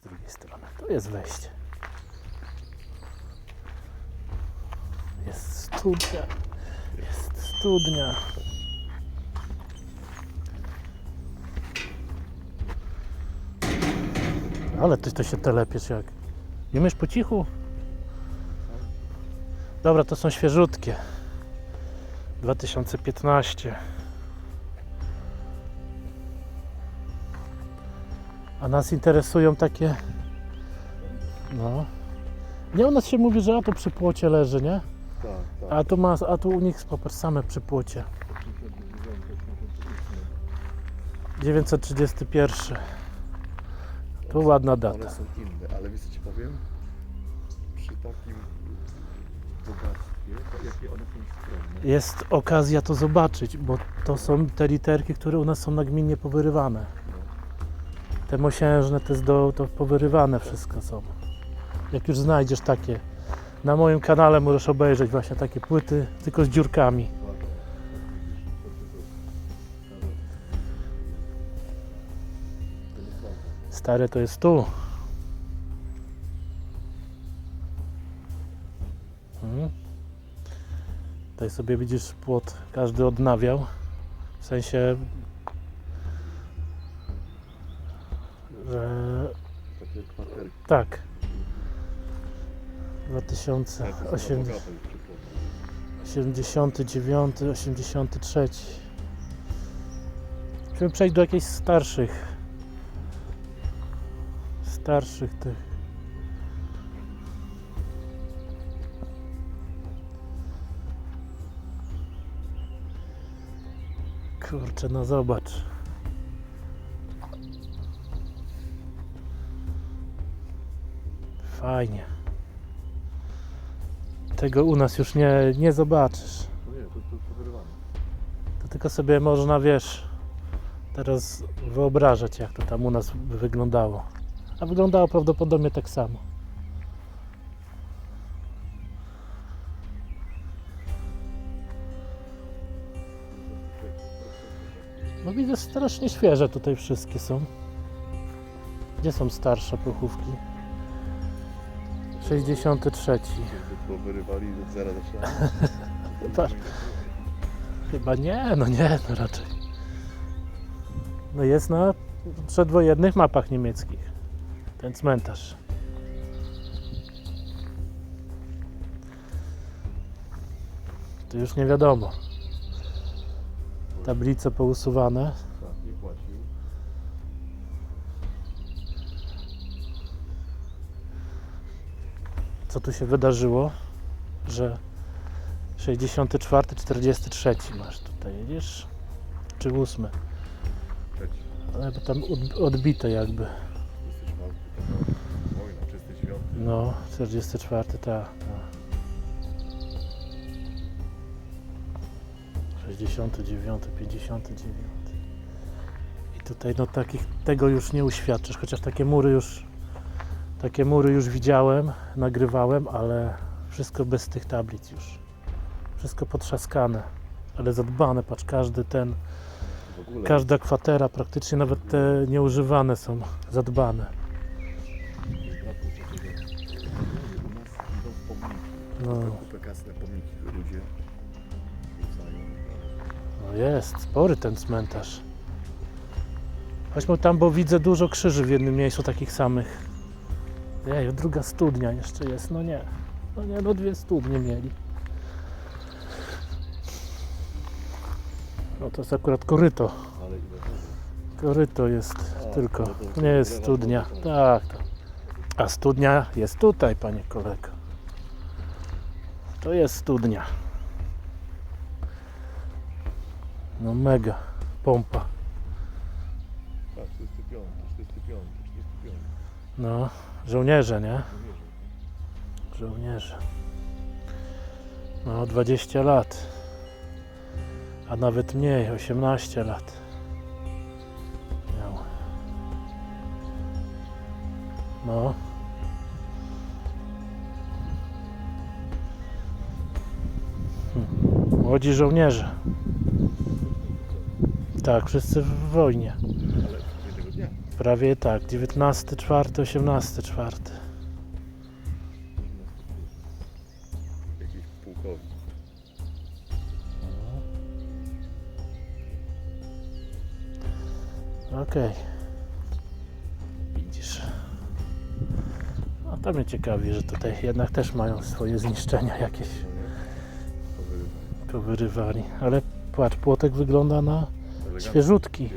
z drugiej strony. Tu jest wejście. Jest studnia. Jest studnia. Ale ty to się telepiesz jak. Nie umiesz po cichu? Dobra, to są świeżutkie. 2015. A nas interesują takie. No. Nie u nas się mówi, że a tu przy płocie leży, nie? Tak, tak. A tu ma, a tu u nich popatrz, same przy płocie. 931. Tu ładna data. One są inne, ale wiesz co ci powiem? Przy takim bogactwie, to jakie one są skromne. Jest okazja to zobaczyć, bo to są te literki, które u nas są nagminnie powyrywane. Te mosiężne, te zdo, to powyrywane wszystko są. Jak już znajdziesz takie, na moim kanale możesz obejrzeć właśnie takie płyty, tylko z dziurkami. Stare to jest tu. Mhm. Tutaj sobie widzisz płot, każdy odnawiał. W sensie, Takie kwaterki. tak. Ale to są na 2080. bogato już przypomnę. 89, 83. Musimy przejść do jakichś starszych. Starszych tych. Kurczę, no zobacz. Fajnie. Tego u nas już nie, nie zobaczysz. No nie, to, tylko sobie można, wiesz, teraz wyobrażać, jak to tam u nas wyglądało. A wyglądało prawdopodobnie tak samo. No widzę, strasznie świeże tutaj wszystkie są. Gdzie są starsze pochówki? 63. Jakby powyrywali od zera zaczynali. Patrz. Chyba nie, no nie, no raczej. No jest na przedwojennych mapach niemieckich. Ten cmentarz. Tu już nie wiadomo. Tablice pousuwane. Tak, nie płacił. Co tu się wydarzyło? Że 64, 43 masz tutaj, widzisz? Czy 8? Trzeci. Ale tam od- odbite jakby. 24. To wojna, czysty świąt. No, 44, ta. ta. 69, 59. I tutaj no takich, tego już nie uświadczysz, chociaż takie mury już takie mury już widziałem, nagrywałem, ale wszystko bez tych tablic już. Wszystko potrzaskane, ale zadbane, patrz, każdy ten, każda kwatera, praktycznie nawet te nieużywane są zadbane. No. No jest, spory ten cmentarz. Chodźmy tam, bo widzę dużo krzyży w jednym miejscu takich samych. Ej, druga studnia jeszcze jest, no nie. No nie, no dwie studnie mieli. No to jest akurat koryto. Koryto jest tylko, nie jest studnia. Tak, tak. A studnia jest tutaj, panie kolego. To jest studnia. No mega pompa. Tak, 45, 45, 45. No, żołnierze, nie? Żołnierze. No, 20 lat. A nawet mniej, 18 lat. Miał. No. Hm. Młodzi żołnierze. Tak, wszyscy w wojnie. Prawie tak, 19, 4, 18, 4. Jakiś pułkownik. Okej. Widzisz. No to mnie ciekawi, że tutaj jednak też mają swoje zniszczenia jakieś powyrywali. Ale patrz, płotek wygląda na świeżutki.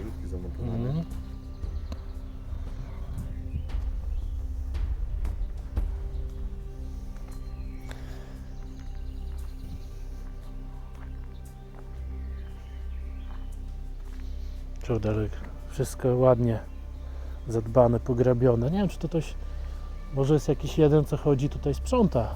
Cudowek. Wszystko ładnie zadbane, pograbione. Nie wiem, czy to ktoś. Może jest jakiś jeden, co chodzi tutaj sprząta.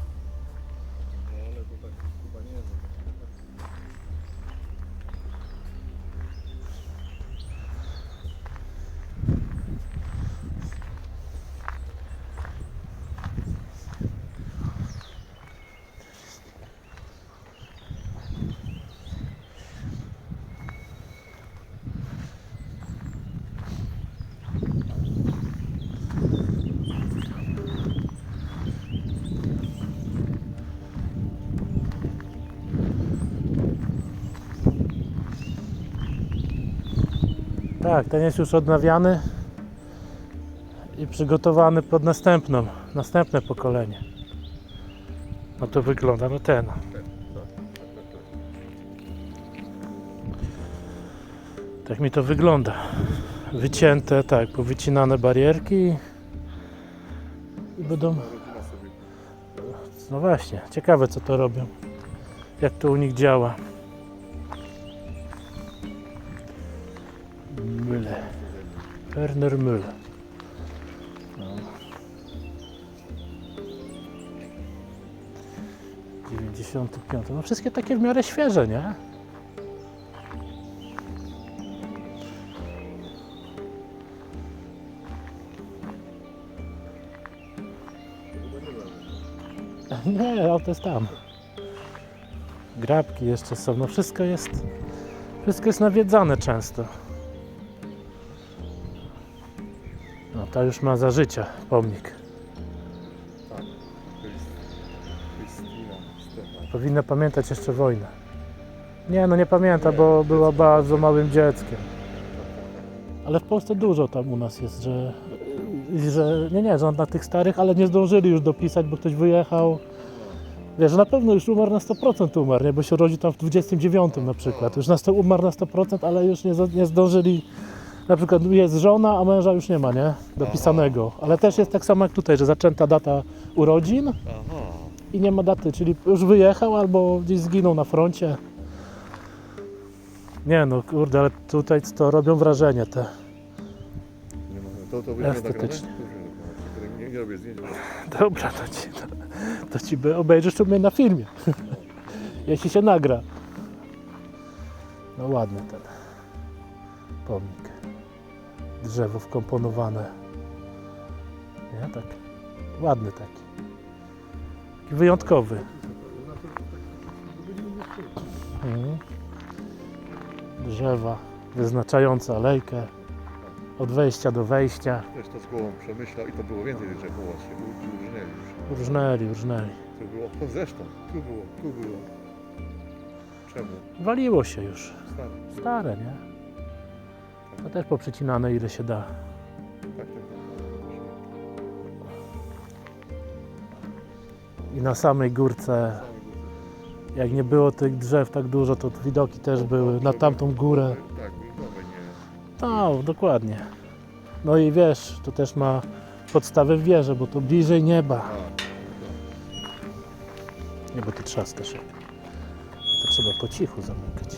Tak, ten jest już odnawiany i przygotowany pod następną, następne pokolenie. No to wygląda, no ten. Tak, mi to wygląda. Wycięte, tak, powycinane barierki. I będą, no właśnie, ciekawe co to robią. Jak to u nich działa. Mülle. Werner Müller. No. 95. No wszystkie takie w miarę świeże, nie? Nie, auto jest tam. Grabki jeszcze są, no wszystko jest, wszystko jest nawiedzane często. No to już ma za życia pomnik. Tak, Krystyna Stefan. Powinna pamiętać jeszcze wojnę. Nie, no nie pamięta, bo była bardzo małym dzieckiem. Ale w Polsce dużo tam u nas jest, że, że nie, nie, że na tych starych, ale nie zdążyli już dopisać, bo ktoś wyjechał. Wiesz, że na pewno już umarł na 100% umarł, nie? bo się rodzi tam w 29 na przykład. Już na 100 umarł na 100%, ale już nie, za- nie zdążyli. Na przykład jest żona, a męża już nie ma, nie? Dopisanego. Ale też jest tak samo jak tutaj, że zaczęta data urodzin i nie ma daty, czyli już wyjechał albo gdzieś zginął na froncie. Nie no, kurde, ale tutaj to robią wrażenie te. Nie ma. To, to będzie Estetycznie. nagrane? Nie, nie robię zdjęć, Dobra, to ci, to, to ci by obejrzysz tu mnie na filmie. Jeśli się nagra. No ładny ten pomnik. Drzewo wkomponowane. Nie, tak. Ładny taki. Taki wyjątkowy. Mhm. Drzewa wyznaczające alejkę od wejścia do wejścia. Też to z głową przemyślał i to było więcej tych drzew, właśnie, urżnęli już. Różnęli, różnęli. Tu było, to zresztą, tu było, tu było. Czemu? Waliło się już. Stary. Stare, nie? To też poprzecinane ile się da. Tak, tak, tak. I na samej górce, jak nie było tych drzew tak dużo, to widoki też były na tamtą górę. Tak, nie. No, dokładnie. No i wiesz, to też ma podstawę w wieży, bo to bliżej nieba. Nie, bo ty trzaskasz. jak- To trzeba po cichu zamykać.